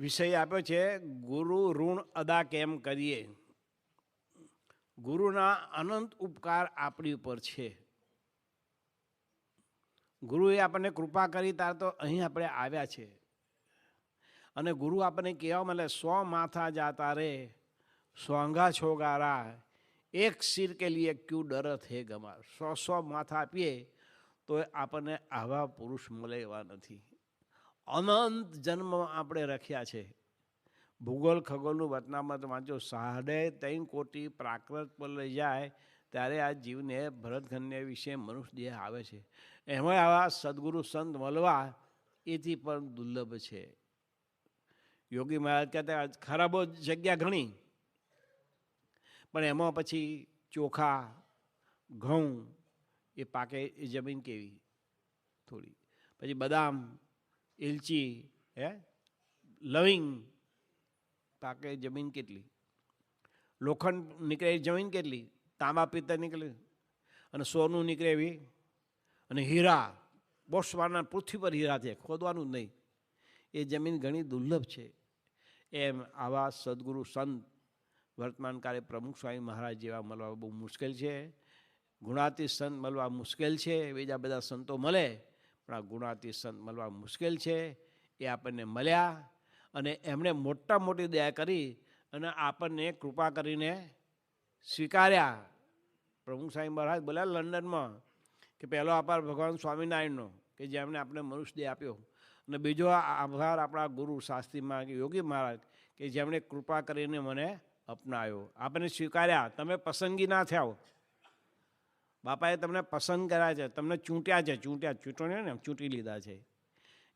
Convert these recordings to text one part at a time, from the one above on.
વિષય આપ્યો છે, ગુરુ ઋણ અદા કેમ કરીએ? ગુરુના અનંત ઉપકાર આપણી ઉપર છે. ગુરુએ આપણને કૃપા કરી, તાર તો અહીં આપણે આવ્યા છે. અને ગુરુ આપણને કહેવા મળે સો માથા જાતા રે સોંગા છોગારા એક સિર કે લીએ ક્યુ ડરત હે ગમાર. સો સો માથા આપીએ તો આપણને આવા પુરુષ મળે એવા નથી. અનંત જન્મ આપણે રખ્યા છે. ભૂગોળ ખગોળનું વતનામત વાંચો. સાડે ત્રણ કોટી પ્રાકૃત પર લઈ જાય, ત્યારે આ જીવને ભરતઘન્ય વિશે મનુષ્ય દેહ આવે છે. એમાં આવા સદગુરુ સંત મળવા એથી પણ દુર્લભ છે. યોગી મહારાજ કહેતા ખરાબો જગ્યા ઘણી. પણ એમાં પછી ચોખા, ઘઉં, એ પાકે, એ જમીન કેવી? થોડી. પછી બદામ એલચી, હે? લવિંગ, પાકે જમીન કેટલી? લોખંડ નીકળે જમીન કેટલી? તાંબા પિત્તર નીકળે? અને સોનું નીકળે એવી? અને હીરા? બોસવાના પૃથ્વી પર હીરા છે, ખોદવાનું નહીં. એ જમીન ઘણી દુર્લભ છે. એમ આવા સદગુરુ સંત વર્તમાન કાળે પ્રમુખ સ્વામી મહારાજ જેવા મળવા બહુ મુશ્કેલ છે. ગુણાતી સંત મળવા મુશ્કેલ છે. બીજા બધા સંતો મળે. પણ આ ગુણાતી સંત મળવા મુશ્કેલ છે, એ આપણને મળ્યા અને એમણે મોટા મોટી દયા કરી અને આપણને કૃપા કરીને સ્વીકાર્યા. પ્રમુખ સાહેબ મહારાજ બોલ્યા લંડનમાં કે પહેલો આભાર ભગવાન સ્વામિનારાયણનો કે જેમણે આપણે મનુષ્ય આપ્યો અને બીજો આભાર આપણા ગુરુ શાસ્ત્રીમાં કે યોગી મહારાજ કે જેમણે કૃપા કરીને મને અપનાવ્યો. આપણને સ્વીકાર્યા. તમે પસંદગી ના થયા બાપાએ તમને પસંદ કર્યા છે, તમને ચૂંટ્યા છે, ચૂંટ્યા, ચૂંટણીઓ ને ચૂંટી લીધા છે.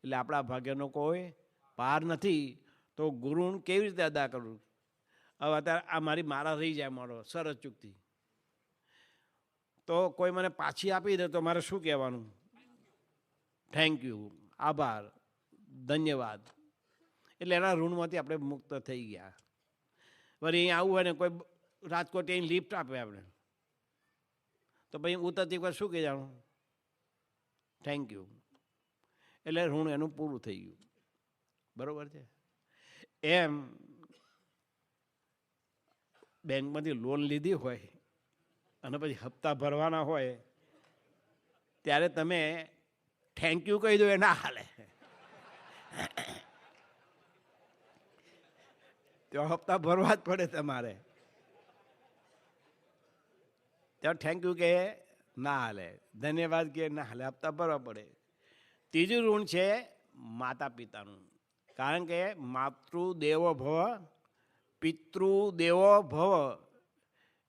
એટલે આપણા ભાગ્યનો કોઈ પાર નથી. તો ગુરુણ કેવી રીતે અદા કરવું? હવે અત્યારે આ મારી મારા રહી જાય મારો સરસ ચૂકતી તો કોઈ મને પાછી આપી દે તો મારે શું કહેવાનું? થેન્ક યુ આભાર. ધન્યવાદ. એટલે એના ઋણમાંથી આપણે મુક્ત થઈ ગયા. વળી અહીં આવું હોય ને કોઈ રાજકોટ અહીં લિફ્ટ આપે આપણે. તો પછી ઉતરતી વખત શું કહી જાણું? થેન્ક યુ એટલે ઋણ એનું પૂરું થઈ ગયું. બરાબર છે? એમ બેંકમાંથી લોન લીધી હોય અને પછી હપ્તા ભરવાના હોય, ત્યારે તમે થેન્ક યુ કહી દો એ ના હાલે. તો હપ્તા ભરવા જ પડે તમારે. ત્યાં થેન્ક યુ કહે ના હાલે. ધન્યવાદ કહે ના હાલે. હપ્તા ભરવા પડે. ત્રીજું ઋણ છે માતા પિતાનું કારણ કે માતૃદેવો ભવ પિતૃદેવો ભવ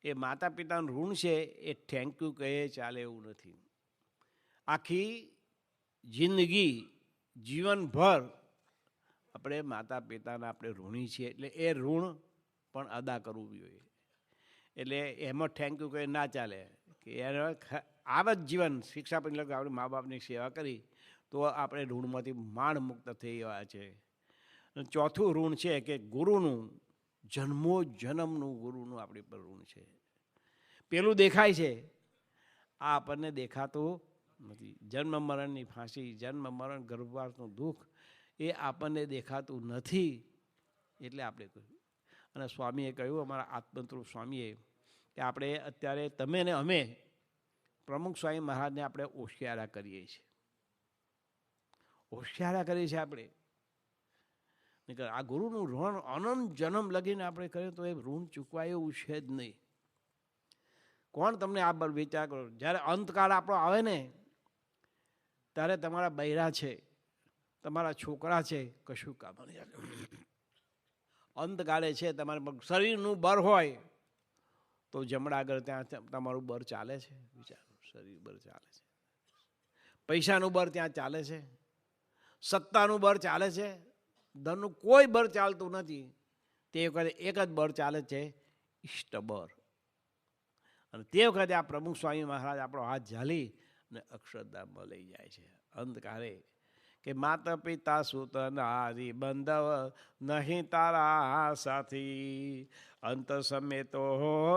એ માતા પિતાનું ઋણ છે એ થેન્ક યુ કહે, ચાલે એવું નથી. આખી જિંદગી, જીવનભર આપણે માતા પિતાના આપણે ઋણી છીએ. એટલે એ ઋણ પણ અદા કરવું જોઈએ. એટલે એમાં થેન્ક યુ કહે ના ચાલે. કે એનો આવ જ જીવન શિક્ષા પછી લગ આપણે મા બાપની સેવા કરી, તો આપણે ઋણમાંથી માણ મુક્ત થઈ ગયા છે. ચોથું ઋણ છે કે ગુરુનું, જન્મો જન્મનું ગુરુનું આપણી પર ઋણ છે. પેલું દેખાય છે. આ આપણને દેખાતું નથી. જન્મ મરણની ફાંસી, જન્મ મરણ ગર્ભવાસનું દુઃખ, એ આપણને દેખાતું નથી. એટલે આપણે કહ્યું અને સ્વામીએ કહ્યું, અમારા આત્મતૃપ સ્વામીએ, કે આપણે અત્યારે તમે ને અમે પ્રમુખ સ્વામી મહારાજને આપણે હોશિયારા કરીએ છીએ. હોશિયારા કરીએ છીએ આપણે. આ ગુરુનું ઋણ અનંત જન્મ લગીને આપણે કરીએ તો એ ઋણ ચૂકવાય એવું છે જ નહીં. કોણ તમને આ પર વિચાર કરો? જ્યારે અંતકાળ આપણો આવે ને, ત્યારે તમારા બૈરા છે, તમારા છોકરા છે, કશું કામ નહીં. અંતકાળે છે, તમારે શરીરનું બર હોય, તો જમણા આગળ ત્યાં તમારું બર ચાલે છે વિચારો શરીર બર ચાલે છે. પૈસાનું બર ત્યાં ચાલે છે, સત્તાનું બર ચાલે છે, ધનનું કોઈ બર ચાલતું નથી, તે વખતે એક જ બર ચાલે છે, ઈષ્ટ બર અને તે વખતે આ પ્રમુખ સ્વામી મહારાજ આપણો હાથ ઝાલી અને અક્ષરધામમાં લઈ જાય છે. અંતકાળે કે માતા પિતા સુત નારી બંધવ નહીં તારા સાથી. અંત સમય તો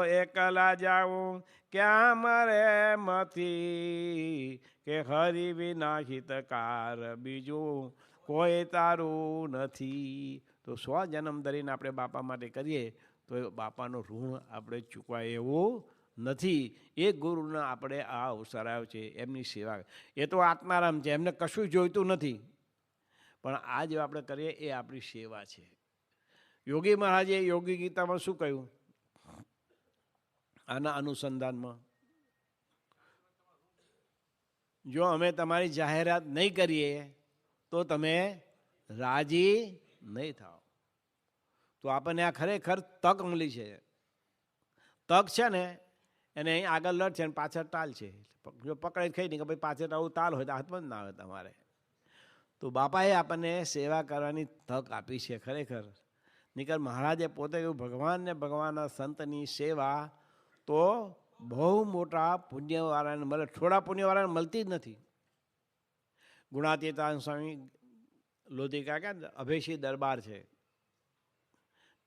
એકલા જાઉં, ક્યાં મરે મથી? કે હરિ વિના હિતકાર બીજું કોઈ તારું નથી. તો સો જન્મ ધરીને આપણે બાપા માટે કરીએ, તો બાપાનું ઋણ આપણે ચૂકવાય એવું નથી. એ ગુરુના આપણે આ અવસર આવ્યો છે, એમની સેવા. એ તો આત્મારામ છે, એમને કશું જોઈતું નથી. પણ આ જે આપણે કરીએ, એ આપણી સેવા છે. યોગી મહારાજે યોગી ગીતામાં શું કહ્યું? આના અનુસંધાનમાં. જો અમે તમારી જાહેરાત નહીં કરીએ, તો તમે રાજી નહીં થાઓ. તો આપણને આ ખરેખર તક મળી છે. તક છે ને એને અહીં આગળ લડ છે અને પાછળ તાલ છે. જો પકડે ખાઈ નહીં કે ભાઈ પાછળ આવું તાલ હોય તો હાથમાં જ ના આવે તમારે. તો બાપાએ આપણને સેવા કરવાની તક આપી છે ખરેખર. નિકર મહારાજે પોતે કહ્યું ભગવાન ને ભગવાનના સંતની સેવા તો બહુ મોટા પુણ્યવાળાને મળે. થોડા પુણ્યવાળાને મળતી જ નથી. ગુણાતીતાન સ્વામી લોધિકા કે અભેશી દરબાર છે.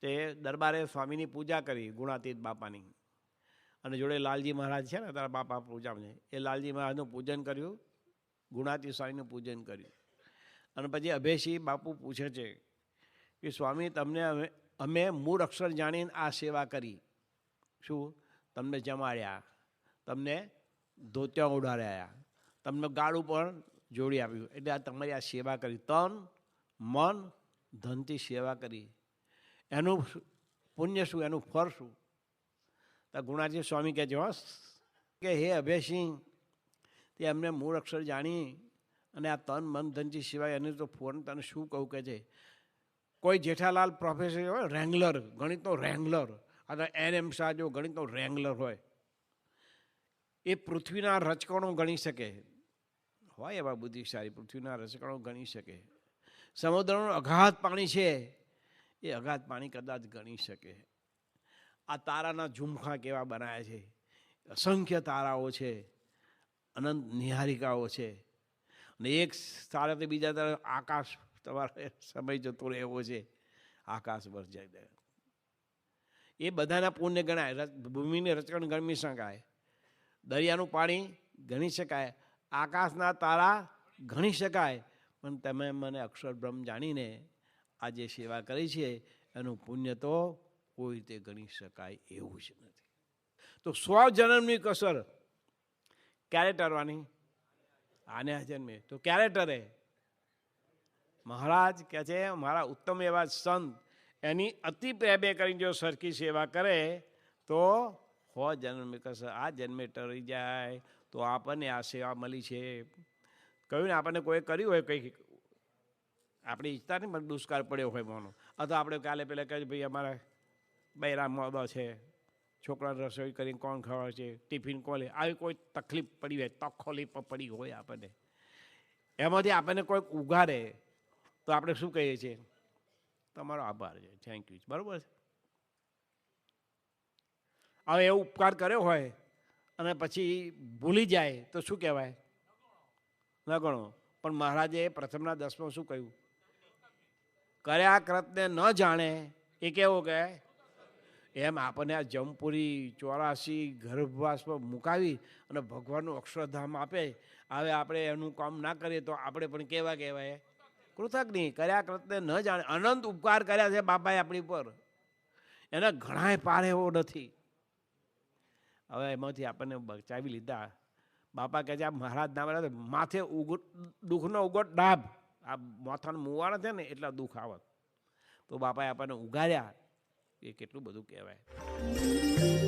તે દરબારે સ્વામીની પૂજા કરી ગુણાતીત બાપાની. અને જોડે લાલજી મહારાજ છે ને, તારા બાપા પૂજામાં એ લાલજી મહારાજનું પૂજન કર્યું, ગુણાતી સ્વામીનું પૂજન કર્યું. અને પછી અભેશી બાપુ પૂછે છે કે, સ્વામી, તમને અમે અમે મૂળ અક્ષર જાણીને આ સેવા કરી. શું? તમને જમાડ્યા. તમને ધોત્યા ઉડાડ્યા. તમને ગાળું પણ જોડી આપ્યું. એટલે આ તમારી આ સેવા કરી. તન, મન, ધનથી સેવા કરી. એનું પુણ્ય શું? એનું ફળ શું? તો ગુણાજી સ્વામી કહે છે કે હે અભયસિંહ, તે એમને મૂળ અક્ષર જાણી અને આ તન, મન, ધનજી સિવાય એને તો ફોન, તને શું કહું? કે છે. કોઈ જેઠાલાલ પ્રોફેસર હોય રેંગ્લર ગણિતનો રેંગ્લર અથવા એન એમ શાહ જો ગણિતનો રેંગ્લર હોય. એ પૃથ્વીના રચકણો ગણી શકે. હોય એવા બુદ્ધિશાળી, પૃથ્વીના રચકણો ગણી શકે. સમુદ્રનું અગાધ પાણી છે. એ અગાધ પાણી કદાચ ગણી શકે. આ તારાના ઝુમખા કેવા બનાવ્યા છે? અસંખ્ય તારાઓ છે, અનંત નિહારિકાઓ છે. અને એક તારાથી બીજા તારા આકાશ તમારે સમય જતો રહેવો છે. આકાશ જાય એ બધાના પુણ્ય ગણાય. ભૂમિની રચકણ ગણી શકાય. દરિયાનું પાણી ગણી શકાય. આકાશના તારા ગણી શકાય. પણ તમે મને અક્ષર બ્રહ્મ જાણીને આ જે સેવા કરી છે, એનું પુણ્ય તો કોઈ રીતે ગણી શકાય એવું જ નથી. તો સ્વજન્મની કસર ક્યારે ટરવાની? આને આ જન્મે તો ક્યારે ટરે? મહારાજ કહે છે, મારા ઉત્તમ એવા સંત એની અતિ પ્રેમે કરીને જો સરખી સેવા કરે, તો હો જન્મે કસર. આ જન્મે ટરી જાય, તો આપણને આ સેવા મળી છે. કહ્યું ને, આપણને કોઈ કર્યું હોય કંઈક? આપણી ઈચ્છતા નહીં પણ દુષ્કાળ પડ્યો હોય મોનો. અથવા આપણે કાલે પહેલાં કહે ભાઈ, અમારા બૈરા મોદો છે. છોકરા રસોઈ કરીને કોણ ખાવા છે? ટિફિન કોલે આવી કોઈ તકલીફ પડી હોય તકલીફ પડી હોય આપણને. એમાંથી આપણને કોઈક ઉઘાડે, તો આપણે શું કહીએ છીએ? તમારો આભાર છે. થેન્ક યુ બરાબર છે? હવે એવો ઉપકાર કર્યો હોય અને પછી ભૂલી જાય, તો શું કહેવાય? ન ગણો પણ મહારાજે પ્રથમના દસમાં શું કહ્યું? કર્યા કૃતને ન જાણે, એ કેવો કે એમ આપણને આ જમપુરી ચોરાસી ગર્ભવાસ પર મુકાવી અને ભગવાનનું અક્ષરધામ આપે. હવે આપણે એનું કામ ના કરીએ તો આપણે પણ કેવા કહેવાય? કૃતજ્ઞ. કર્યા કૃતને ન જાણે. અનંત ઉપકાર કર્યા છે બાપાએ આપણી પર. એના ઘણાય પાર એવો નથી. હવે એમાંથી આપણને બચાવી લીધા. બાપા કહે છે, આ મહારાજ ના માથે ઉગટ દુઃખનો ઉગટ ડાભ આ માથાનું મુવાણ છે ને, એટલા દુઃખ આવત. તો બાપાએ આપણને ઉગાડ્યા એ કેટલું બધું કહેવાય.